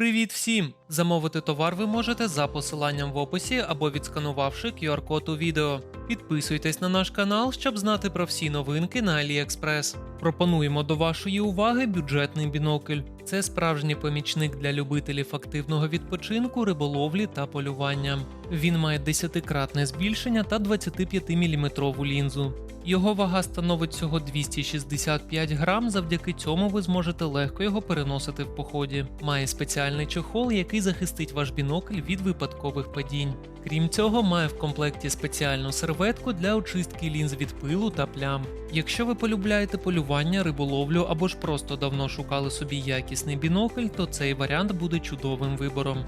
Привіт всім! Замовити товар ви можете за посиланням в описі або відсканувавши QR-код у відео. Підписуйтесь на наш канал, щоб знати про всі новинки на AliExpress. Пропонуємо до вашої уваги бюджетний бінокль. Це справжній помічник для любителів активного відпочинку, риболовлі та полювання. Він має 10-кратне збільшення та 25-мм лінзу. Його вага становить всього 265 грам, завдяки цьому ви зможете легко його переносити в поході. Має спеціальний чохол, який захистить ваш бінокль від випадкових падінь. Крім цього, має в комплекті спеціальну серветку для очистки лінз від пилу та плям. Якщо ви полюбляєте полювання, риболовлю або ж просто давно шукали собі якісний бінокль, то цей варіант буде чудовим вибором.